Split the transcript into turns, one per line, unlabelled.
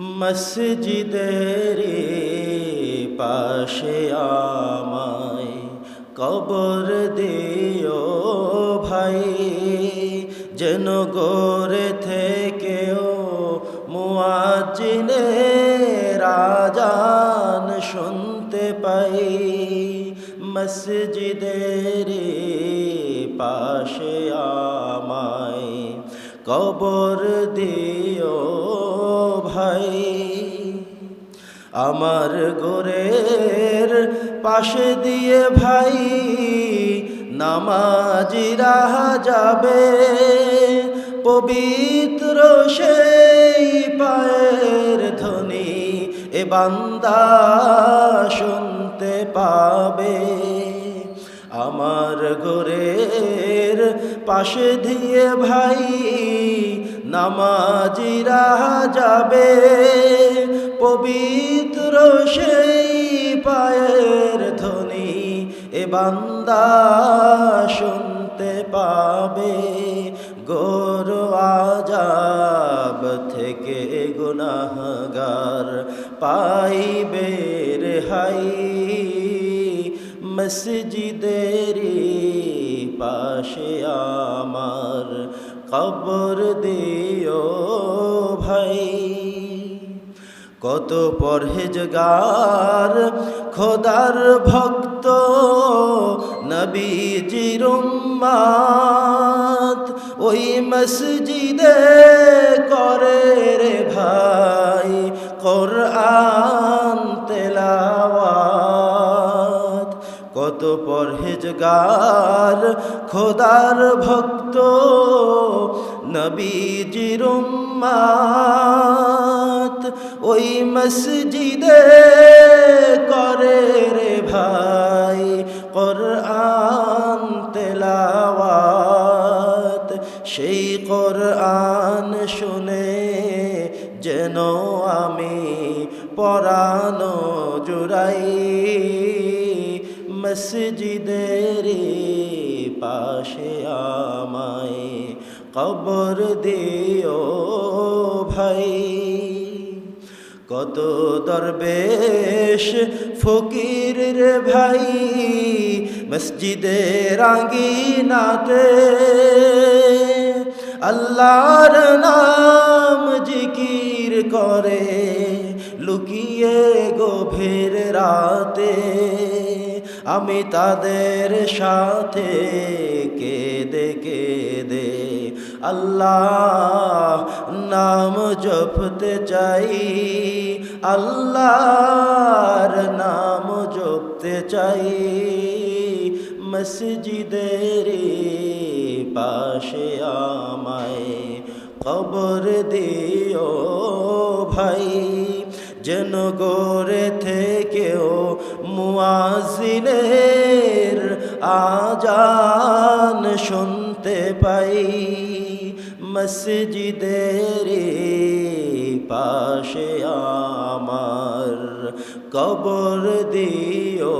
মসজিদের পাশে আমায় কবর দিও ভাই। যেন গোরে থেকেও মুয়াজিনে রাজান শুনতে পাই। মসজিদের পাশে আমায় কবর দিও ভাই। আমার গোরের পাশে দিয়ে ভাই নামাজিরা যাবে। পবিত্র সেই পায়ের ধ্বনি এ বান্দা শুনতে পাবে। আমার গোরের পাশে দিয়ে ভাই, নামাজিরা যাবে। পবিত্র সেই পায়ের ধ্বনি এ বান্দা শুনতে পাবে। গোর আজাব থেকে গুনাহগার পাইবে রেহাই মসজিদের পাশে আমার কবর দিও ভাই। কত পরহেজগার খোদার ভক্ত নবীজির উম্মাত ওই মসজিদে কত পরহেজগার, খোদার ভক্ত, নবীজির উম্মাত। ওই মসজিদে করে রে ভাই কোরআন তেলাওয়াত। সেই কোরআন শুনে যেন আমি পরানো জুড়াই। মসজিদের পাশে আমায় কবর দিও ভাই। কত দরবেশ ফকির রে ভাই, মসজিদের আঙ্গিনাতে। আল্লাহর নাম জিকির করে লুকিয়ে গভীর রাতে। আমি তাদের সাথে কেঁদে কেঁদে আল্লাহ নাম জপতে চাই, আল্লাহর নাম জপতে চাই। মসজিদের পাশে আমায় কবর দিও ভাই, যেন গোরে থেকেও মুয়াজিনের আজান শুনতে পাই। মসজিদের পাশে আমার কবর দিও